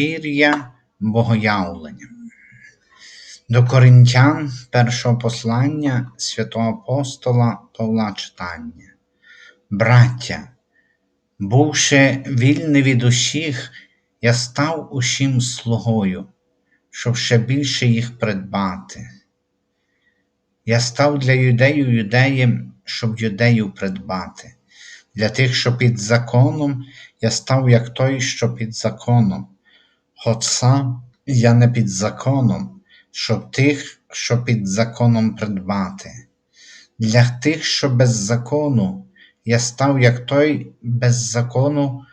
Пір'я Богоявлення. До Коринтян першого послання святого апостола Павла читання. Браття, бувши вільний від усіх, я став усім слугою, щоб ще більше їх придбати. Я став для юдею юдеєм, щоб юдею придбати. Для тих, що під законом, я став як той, що під законом. Хоч сам я не під законом, щоб тих, що під законом придбати. Для тих, що без закону, я став як той без закону,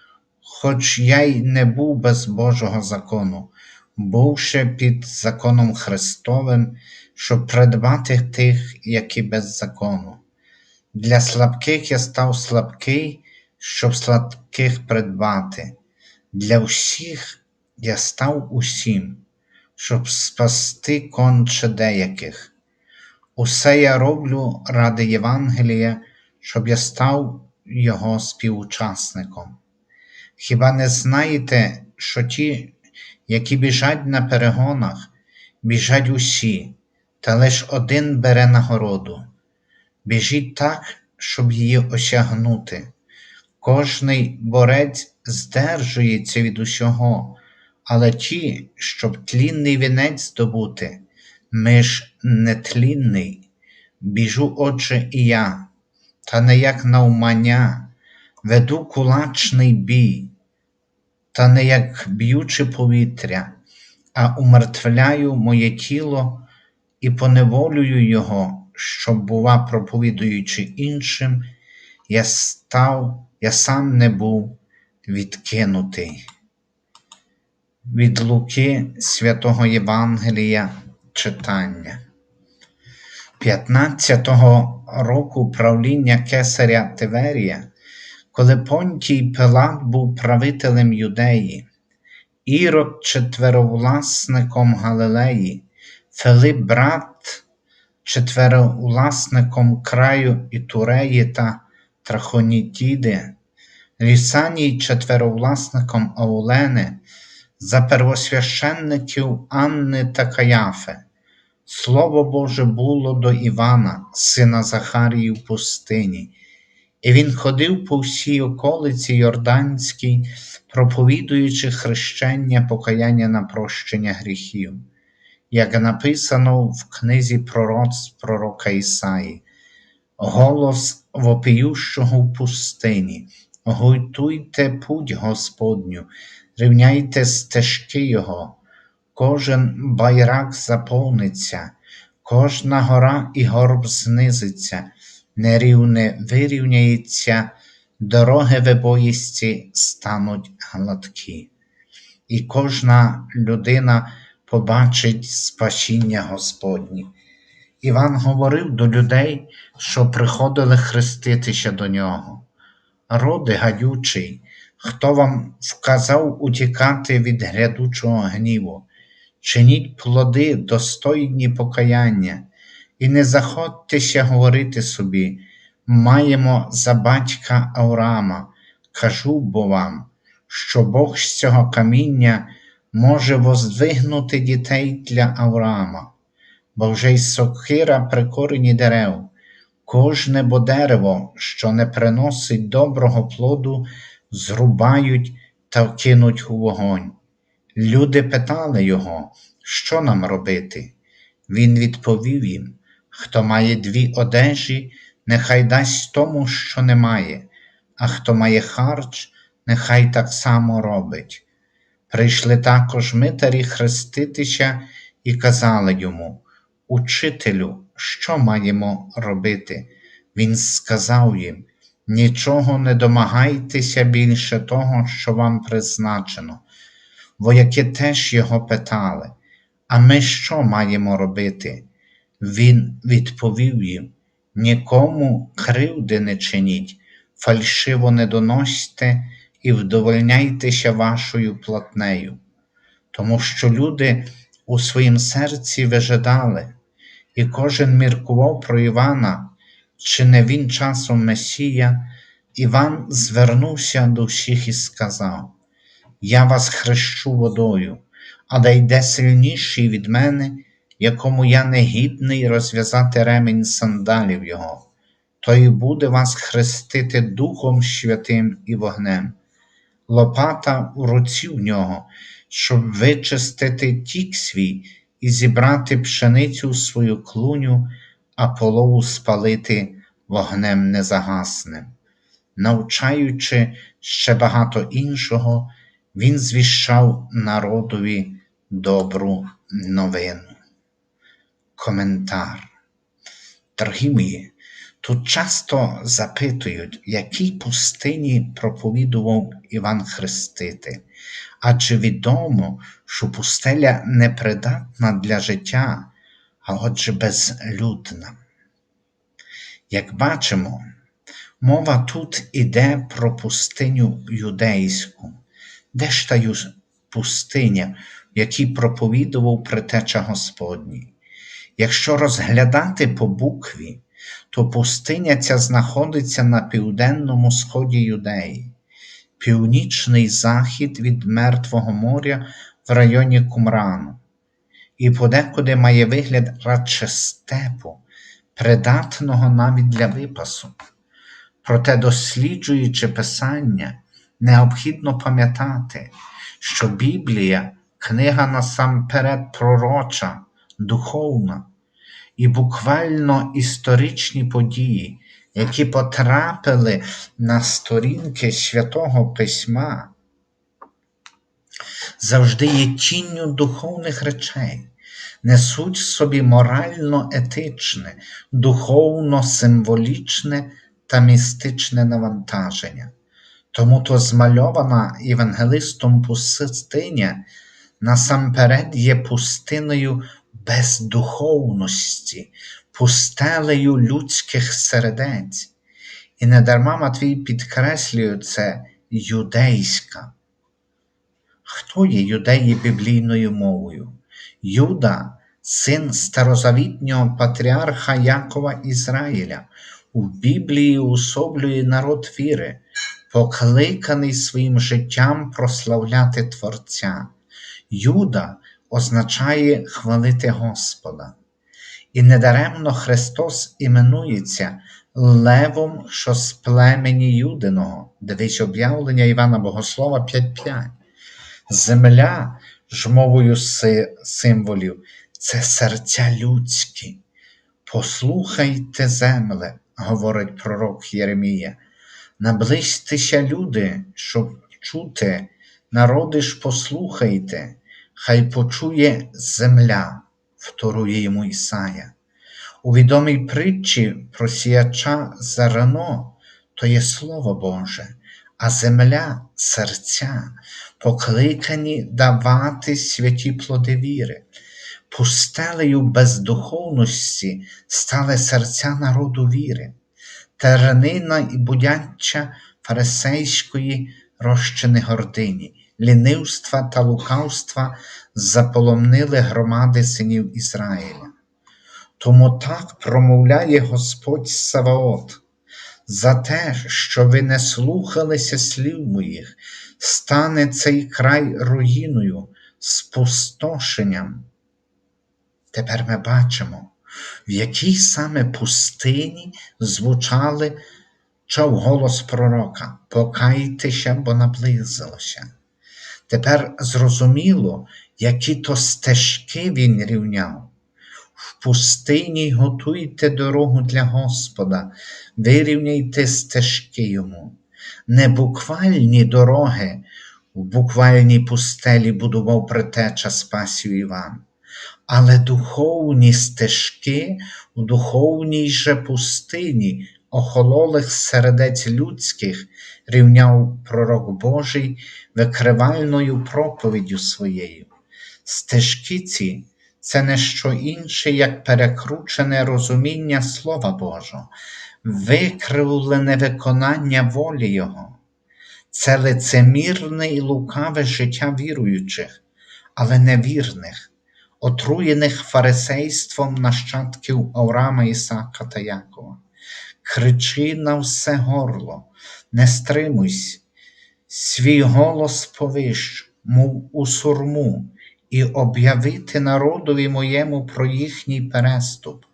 хоч я й не був без Божого закону, бувши під законом Христовим, щоб придбати тих, які без закону. Для слабких я став слабкий, щоб слабких придбати. Для всіх я став усім, щоб спасти конче деяких. Усе я роблю ради Євангелія, щоб я став його співучасником. Хіба не знаєте, що ті, які біжать на перегонах, біжать усі, та лиш один бере нагороду? Біжіть так, щоб її осягнути. Кожний борець здержується від усього, але ті, щоб тлінний вінець здобути, ми ж нетлінний. Біжу, отже, і я, та не як навмання, веду кулачний бій, та не як б'ючи повітря, а умертвляю моє тіло і поневолюю його, щоб, бува, проповідуючи іншим, я став, я сам не був відкинутий. Від Луки святого Євангелія читання. 15-го року правління кесаря Тиверія, коли Понтій Пилат був правителем Юдеї, Ірод четверовласником Галилеї, Филип брат четверовласником краю Ітуреї та Трахонітіди, Лісаній четверовласником Аулени, за первосвященників Анни та Каяфи. Слово Боже було до Івана, сина Захарії в пустині, і він ходив по всій околиці Йорданській, проповідуючи хрещення покаяння на прощення гріхів, як написано в книзі пророцтв пророка Ісаї, голос вопіющого в пустині, гойтуйте путь Господню, рівняйте стежки Його. Кожен байрак заповниться, кожна гора і горб знизиться, нерівне вирівняється, дороги вибоїсті стануть гладкі, і кожна людина побачить спасіння Господнє. Іван говорив до людей, що приходили хреститися до нього. Роди гадючий, хто вам вказав утікати від грядучого гніву? чиніть плоди, достойні покаяння, і не заходьтеся говорити собі, маємо за батька Авраама, кажу бо вам, що Бог з цього каміння може воздвигнути дітей для Авраама, бо вже й сокира при корені дерев, кожне бо дерево, що не приносить доброго плоду, зрубають та вкинуть у вогонь. Люди питали його, що нам робити? Він відповів їм: Хто має дві одежі, нехай дасть тому, що немає, а хто має харч, нехай так само робить. Прийшли також митарі хреститися і казали йому: Учителю, що маємо робити? Він сказав їм: Нічого не домагайтеся більше того, що вам призначено вояки теж його питали, а ми що маємо робити? Він відповів їм: нікому кривди не чиніть, фальшиво не доносьте і вдовольняйтеся вашою платнею, тому що люди у своїм серці вижидали, і кожен міркував про Івана, чи не він часом Месія, Іван звернувся до всіх і сказав: я вас хрещу водою, але йде сильніший від мене, якому я не гідний розв'язати ремінь сандалів його, то й буде вас хрестити Духом Святим і вогнем, лопата у руці в нього, щоб вичистити тік свій і зібрати пшеницю свою клуню, а полову спалити вогнем незагасним. Навчаючи ще багато іншого, він звіщав народові добру новину. Коментар. Дорогі мої, тут часто запитують, якій пустині проповідував Іван Хреститель, адже відомо, що пустеля непридатна для життя, а отже безлюдна. Як бачимо, мова тут іде про пустиню юдейську, де ж та пустиня, в якій проповідував притеча Господній. Якщо розглядати по букві, то пустиня ця знаходиться на південному сході Юдеї, північний захід від Мертвого моря в районі Кумрану, і подекуди має вигляд радше степу, придатного навіть для випасу. Проте, досліджуючи Писання, необхідно пам'ятати, що Біблія книга насамперед пророча, духовна і буквально історичні події, які потрапили на сторінки Святого Письма, завжди є тінню духовних речей, несуть в собі морально-етичне, духовно-символічне та містичне навантаження. Тому то змальована євангелистом пустиня насамперед є пустиною бездуховності, пустелею людських сердець. І недарма Матвій підкреслює це юдейська. Хто є юдеї біблійною мовою? Юда, син старозавітнього патріарха Якова Ізраїля, у Біблії особлює народ віри, покликаний своїм життям прославляти Творця. Юда означає хвалити Господа. І недаремно Христос іменується Левом, що з племені Юдиного, дивись об'явлення Івана Богослова 5.5. Земля ж мовою символів це серця людські. Послухайте, земле, говорить пророк Єремія, наблизьтеся люди, щоб чути, народи ж послухайте, хай почує земля, вторує йому Ісая. У відомій притчі про сіяча зерно то є Слово Боже, а земля серця, покликані давати святі плоди віри. Пустелею бездуховності стали серця народу віри, тернина і будяча фарисейської розчини гордині, лінивства та лукавства заполонили громади синів Ізраїля. Тому так промовляє Господь Саваот. За те, що ви не слухалися слів моїх, стане цей край руїною, спустошенням. Тепер ми бачимо, в якій саме пустині звучали чав голос пророка Покайтеся, бо наблизилося. Тепер зрозуміло, які то стежки він рівняв. В пустині готуйте дорогу для Господа, вирівняйте стежки йому. Не буквальні дороги в буквальній пустелі будував притеча спасів Іван, але духовні стежки у духовній же пустині охололих сердець людських рівняв пророк Божий викривальною проповіддю своєю. Стежки ці це не що інше, як перекручене розуміння Слова Божого, викривлене виконання волі Його. Це лицемірне і лукаве життя віруючих, але невірних, отруєних фарисейством нащадків Авраама, Ісака та Якова. Кричи на все горло, не стримуйся, свій голос повищу, мов у сурму, і об'явити народові моєму про їхній переступ,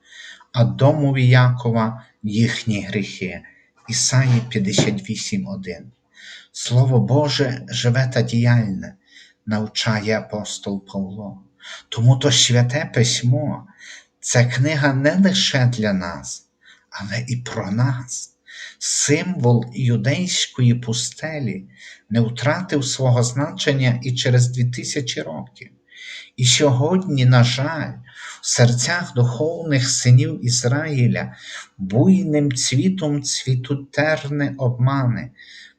а домові Якова їхні гріхи. Ісаї 58.1. Слово Боже живе та діяльне, навчає апостол Павло. Тому то святе письмо це книга не лише для нас, але і про нас. Символ юдейської пустелі не втратив свого значення і через дві тисячі років. І сьогодні, на жаль, в серцях духовних синів Ізраїля буйним цвітом цвітуть терни обмани,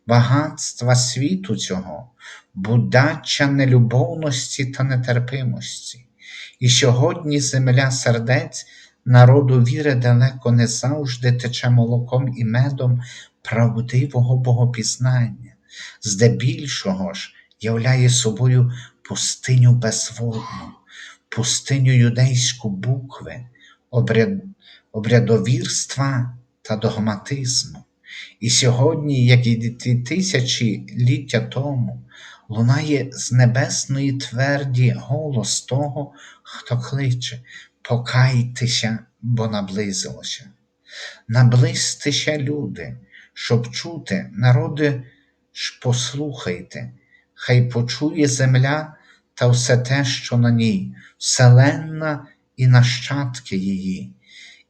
багатства світу цього, будача нелюбовності та нетерпимості. І сьогодні земля сердець народу віри далеко не завжди тече молоком і медом правдивого богопізнання, здебільшого ж являє собою пустиню безводну, пустиню юдейську букви, обряд, обрядовірства та догматизму. І сьогодні, як і тисячі ліття тому, лунає з небесної тверді голос того, хто кличе Покайтеся, бо наблизилося. Наблизьтеся, люди, щоб чути, народи ж послухайте, хай почує земля та все те, що на ній, вселенна і нащадки її,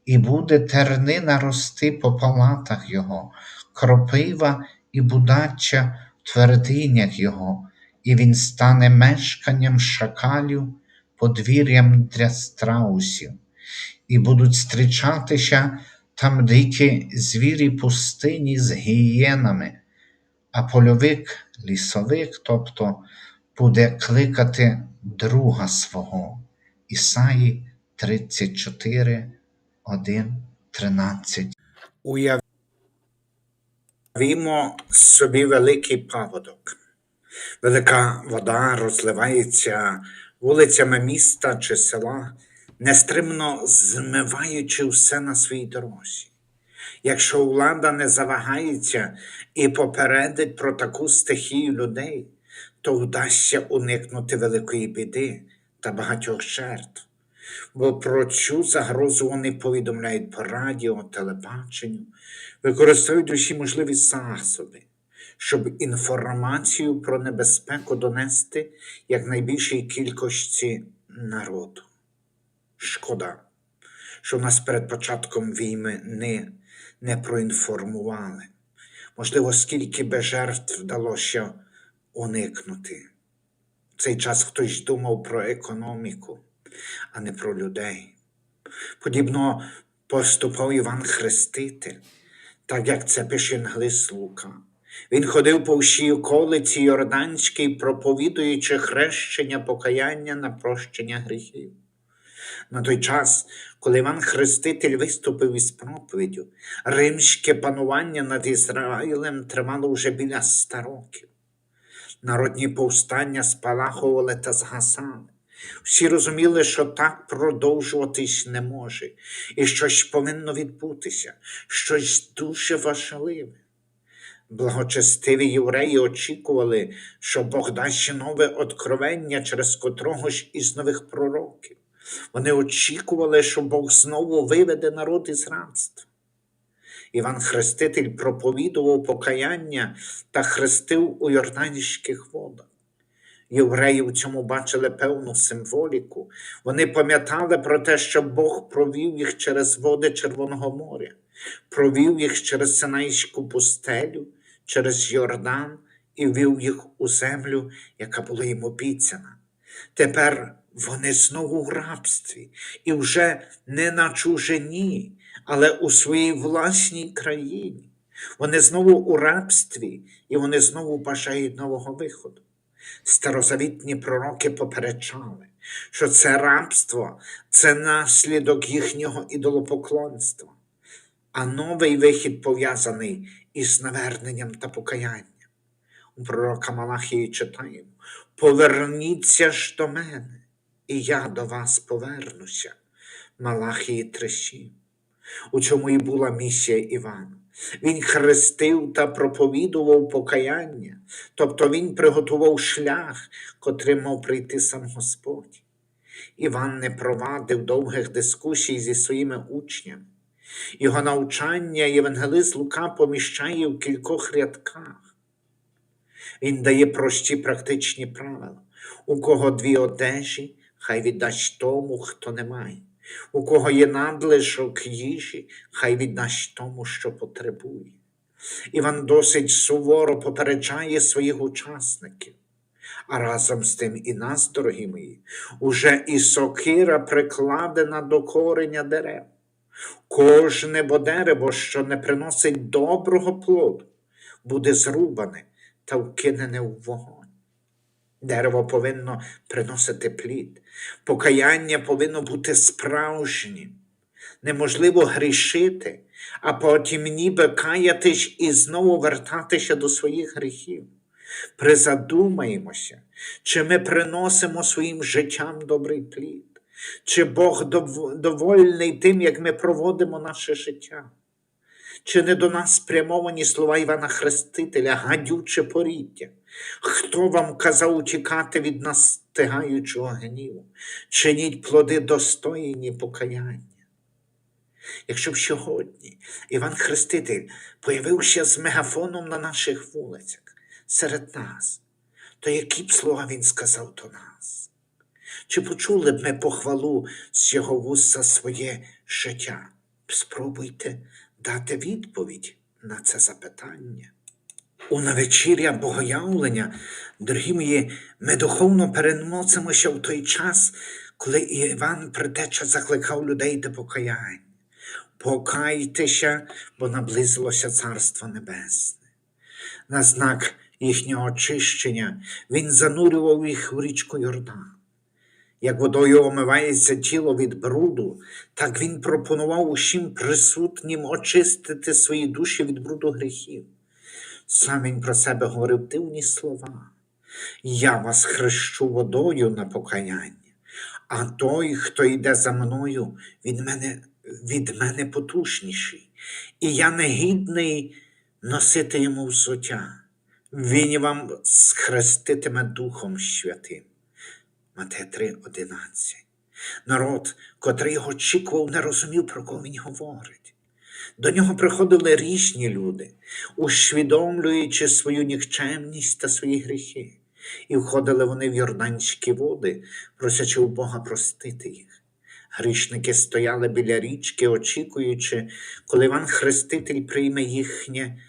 і буде тернина рости по палатах його, кропива і будача в твердинях його, і він стане мешканням шакалів, подвір'ям для страусів, і будуть зустрічатися там дикі звірі пустині з гієнами, а польовик, лісовик, тобто буде кликати друга свого. Ісаї 34, 1, 13. Уявімо собі великий паводок. Велика вода розливається вулицями міста чи села, нестримно змиваючи все на своїй дорозі. Якщо влада не завагається і попередить про таку стихію людей, то вдасться уникнути великої біди та багатьох жертв. Бо про цю загрозу вони повідомляють по радіо, телебаченню, використовують усі можливі засоби, щоб інформацію про небезпеку донести якнайбільшій кількості народу. Шкода, що нас перед початком війни не, не проінформували. Можливо, скільки би жертв вдалося уникнути. В цей час хтось думав про економіку, а не про людей. Подібно поступав Іван Хреститель, так як це пише Лука. Він ходив по всій околиці Йорданській, проповідуючи хрещення покаяння на прощення гріхів. На той час, коли Іван Хреститель виступив із проповіддю, римське панування над Ізраїлем тривало вже біля ста років. Народні повстання спалахували та згасали. Всі розуміли, що так продовжуватись не може, і щось повинно відбутися, щось дуже важливе. Благочестиві євреї очікували, що Бог дасть нове откровення через котрого ж із нових пророків. Вони очікували, що Бог знову виведе народ із рабства. Іван Хреститель проповідував покаяння та хрестив у Йорданських водах. Євреї в цьому бачили певну символіку. Вони пам'ятали про те, що Бог провів їх через води Червоного моря, провів їх через Синайську пустелю, через Йордан і ввів їх у землю, яка була їм обіцяна. Тепер вони знову в рабстві і вже не на чужині, але у своїй власній країні. Вони знову у рабстві, і вони знову бажають нового виходу. Старозавітні пророки попереджали, що це рабство це наслідок їхнього ідолопоклонства, а новий вихід пов'язаний із наверненням та покаянням. У пророка Малахії читаємо: Поверніться ж до мене, і я до вас повернуся. Малахії 3.7. У чому і була місія Івана Він хрестив та проповідував покаяння, тобто він приготував шлях, котрим мав прийти сам Господь. Іван не провадив довгих дискусій зі своїми учнями. Його навчання євангелист Лука поміщає в кількох рядках. Він дає прості практичні правила. У кого дві одежі, хай віддасть тому, хто не має. У кого є надлишок їжі, хай віддасть тому, що потребує. Іван досить суворо попереджає своїх учасників. А разом з тим і нас, дорогі мої, уже і сокира прикладена до кореня дерев. Кожне бо дерево, що не приносить доброго плоду, буде зрубане та вкинене в вогонь. Дерево повинно приносити плід, покаяння повинно бути справжнім. Неможливо грішити, а потім ніби каятись і знову вертатися до своїх гріхів. Призадумаємося, чи ми приносимо своїм життям добрий плід, чи Бог довольний тим, як ми проводимо наше життя. Чи не до нас спрямовані слова Івана Хрестителя, гадюче поріддя? Хто вам казав утікати від настигаючого гніву? Чиніть плоди достойні покаяння. Якщо б сьогодні Іван Хреститель появився з мегафоном на наших вулицях серед нас, то які б слова він сказав до нас? Чи почули б ми похвалу з його вуст своє життя? Спробуйте дати відповідь на це запитання. У навечір'я богоявлення, дорогі мої, ми духовно переносимося в той час, коли Іван Предтеча закликав людей до покаяння. Покайтеся, бо наблизилося Царство Небесне. На знак їхнього очищення він занурював їх в річку Йордан. Як водою омивається тіло від бруду, так він пропонував усім присутнім очистити свої душі від бруду гріхів. Сам він про себе говорив дивні слова. Я вас хрещу водою на покаяння, а той, хто йде за мною, від мене, від мене потужніший, і я не гідний носити йому взуття. Він вам схреститиме Духом Святим. Матея 3,11. Народ, котрий його очікував, не розумів, про кого він говорить. До нього приходили різні люди, усвідомлюючи свою нікчемність та свої гріхи, і входили вони в Йорданські води, просячи у Бога простити їх. Грішники стояли біля річки, очікуючи, коли Іван Хреститель прийме їхнє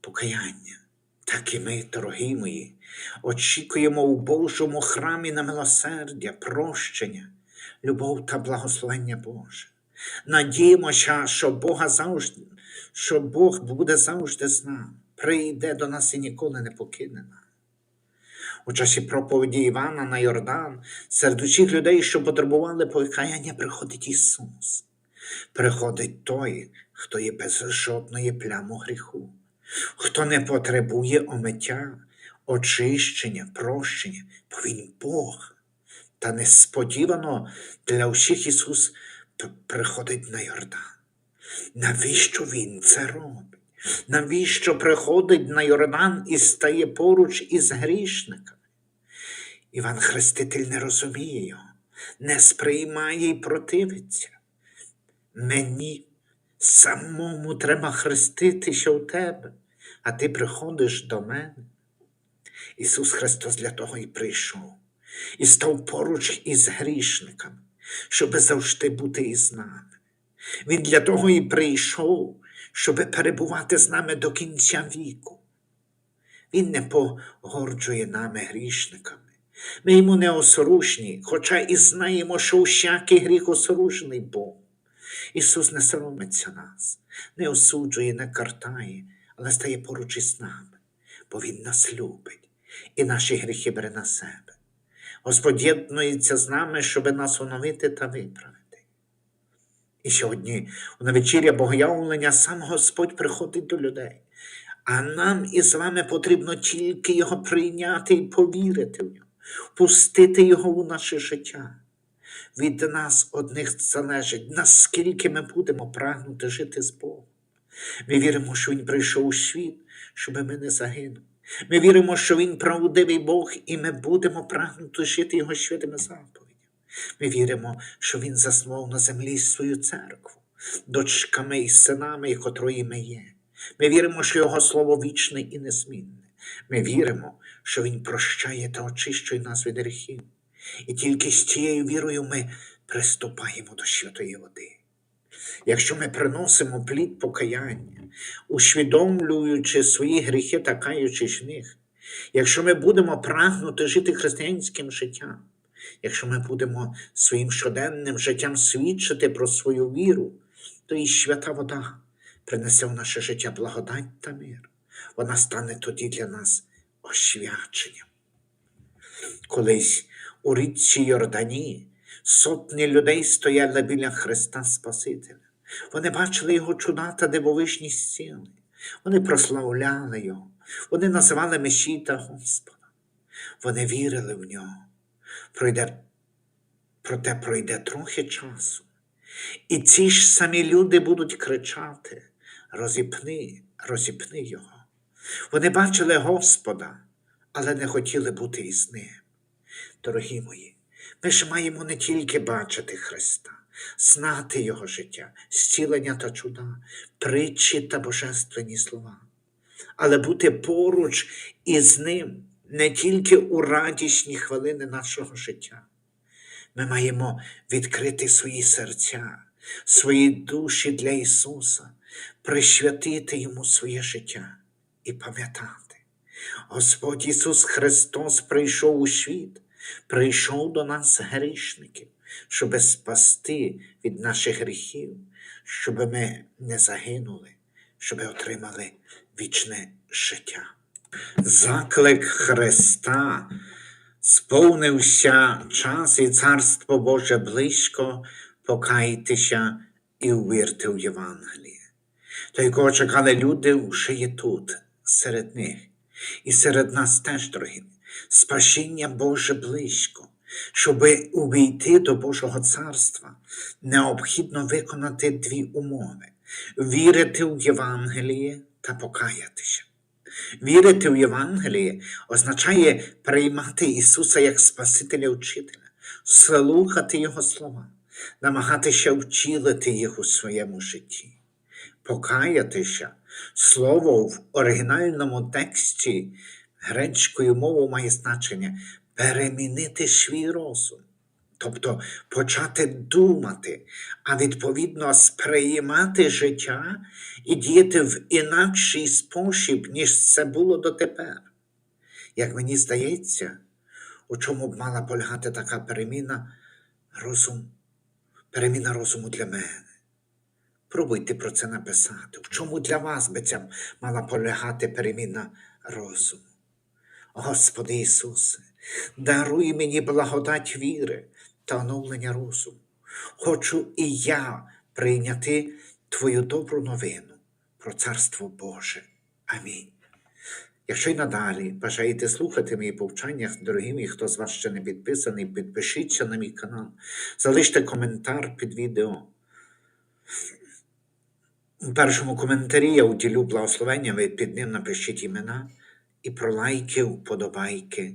покаяння. Так і ми, дорогі мої, очікуємо у Божому храмі на милосердя, прощення, любов та благословення Боже. Надіємося, що Бога завжди, що Бог буде завжди з нами, прийде до нас і ніколи не покине нас. У часі проповіді Івана на Йордан серед усіх людей, що потребували покаяння, приходить Ісус. Приходить той, хто є без жодної плями гріху, хто не потребує омиття, очищення, прощення, бо Він Бог. Та несподівано для всіх Ісус приходить на Йордан. Навіщо Він це робить? Навіщо приходить на Йордан і стає поруч із грішниками? Іван Хреститель не розуміє його, не сприймає і противиться. Мені самому треба хреститися у тебе, а ти приходиш до мене. Ісус Христос для того і прийшов, і став поруч із грішниками, щоби завжди бути із нами. Він для того і прийшов, щоби перебувати з нами до кінця віку. Він не погорджує нами грішниками. Ми йому не осоружні, хоча і знаємо, що всякий гріх осоружний Бог. Ісус не соромиться нас, не осуджує, не картає, але стає поруч із нами, бо Він нас любить і наші гріхи бере на себе. Господь єднується з нами, щоб нас оновити та виправити. І сьогодні, у навечір'я Богоявлення, сам Господь приходить до людей, а нам із вами потрібно тільки Його прийняти і повірити в нього, пустити Його у наше життя. Від нас одних залежить, наскільки ми будемо прагнути жити з Богом. Ми віримо, що Він прийшов у світ, щоб ми не загинули. Ми віримо, що Він правдивий Бог, і ми будемо прагнути жити Його святими заповідями. Ми віримо, що Він заснував на землі свою церкву, дочками і синами, котрої ми є. Ми віримо, що Його слово вічне і незмінне. Ми віримо, що Він прощає та очищує нас від гріхів. І тільки з цією вірою ми приступаємо до святої води. Якщо ми приносимо плід покаяння, усвідомлюючи свої гріхи та каючись них, якщо ми будемо прагнути жити християнським життям, якщо ми будемо своїм щоденним життям свідчити про свою віру, то і свята вода принесе в наше життя благодать та мир. Вона стане тоді для нас освяченням. Колись у річці Йордані сотні людей стояли біля Христа Спасителя. Вони бачили його чуда та дивовижні сили. Вони прославляли його, вони називали Месій та Господа. Вони вірили в нього. Пройде, проте пройде трохи часу. І ці ж самі люди будуть кричати: розіпни, розіпни його. Вони бачили Господа, але не хотіли бути із ним. Дорогі мої, ми ж маємо не тільки бачити Христа, знати Його життя, зцілення та чуда, притчі та божественні слова, але бути поруч із Ним не тільки у радісні хвилини нашого життя. Ми маємо відкрити свої серця, свої душі для Ісуса, присвятити Йому своє життя і пам'ятати. Господь Ісус Христос прийшов у світ, прийшов до нас грішників, щоб спасти від наших гріхів, щоб ми не загинули, щоб отримали вічне життя. Заклик Христа сповнився час і Царство Боже близько, покайтеся і увірте в Євангеліє. Той, кого чекали люди, вже є тут, серед них, і серед нас теж, дорогі. Спасіння Боже близько. Щоб увійти до Божого царства, необхідно виконати дві умови: вірити в Євангеліє та покаятися. Вірити в Євангеліє означає приймати Ісуса як Спасителя Учителя, слухати Його слова, намагатися втілити їх у своєму житті. Покаятися слово в оригінальному тексті грецькою мовою має значення перемінити свій розум, тобто почати думати, а відповідно сприймати життя і діяти в інакший спосіб, ніж це було дотепер. Як мені здається, у чому б мала полягати така переміна розум, переміна розуму для мене. Пробуйте про це написати. В чому для вас би ця мала полягати переміна розуму? Господи Ісусе, даруй мені благодать віри та оновлення розуму. Хочу і я прийняти Твою добру новину про Царство Боже. Амінь. Якщо й надалі бажаєте слухати мої повчання, дорогі мої, хто з вас ще не підписаний, підпишіться на мій канал, залиште коментар під відео. У першому коментарі я уділю благословення, ви під ним напишіть імена і про лайки, вподобайки